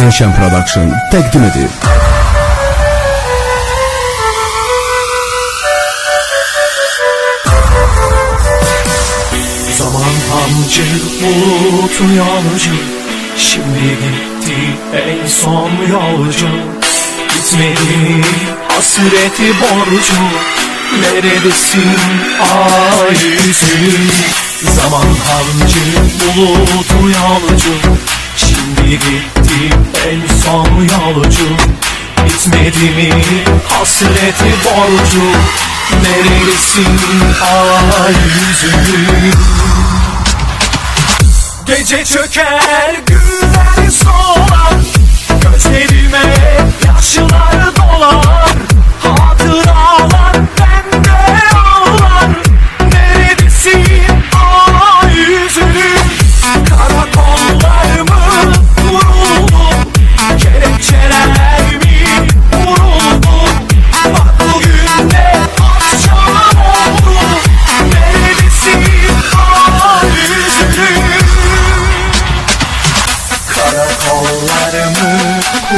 Enşen Production təqdim edir. Zaman hamcı bulut uyanıcı Şimdi gitti en son yolcu. Gitmedi hasreti borcu. Neredesin ay yüzüm Zaman hamcı bulut uyanıcı Şimdi en son yolcu. Bitmedi mi hasreti borcu? Neredesin ay yüzüm Gece çöker günler solar Gözlerime yaşlar dolar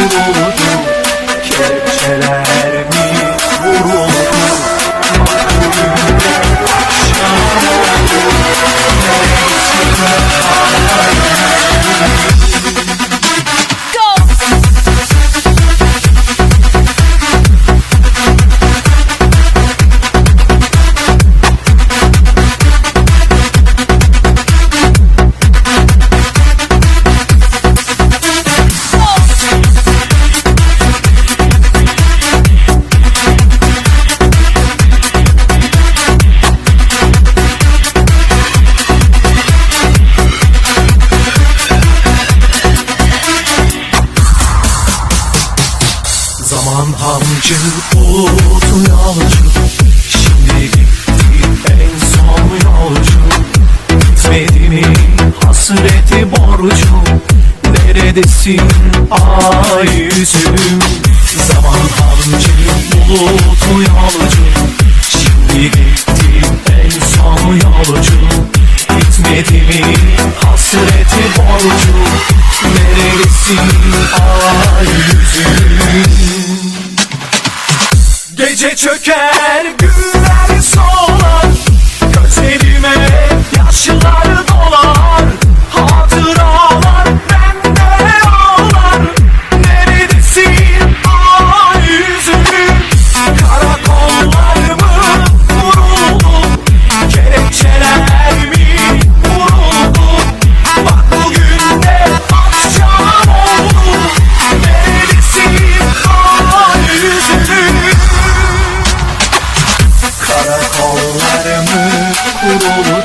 kuruldu Hamcı bulut yolcu Şimdi gitti en son yolcu Gitmedi mi hasreti borcu? Neredesin? Ay yüzüm Zaman hamcı bulut yolcu Şimdi gitti Gece çöker. Son futuro.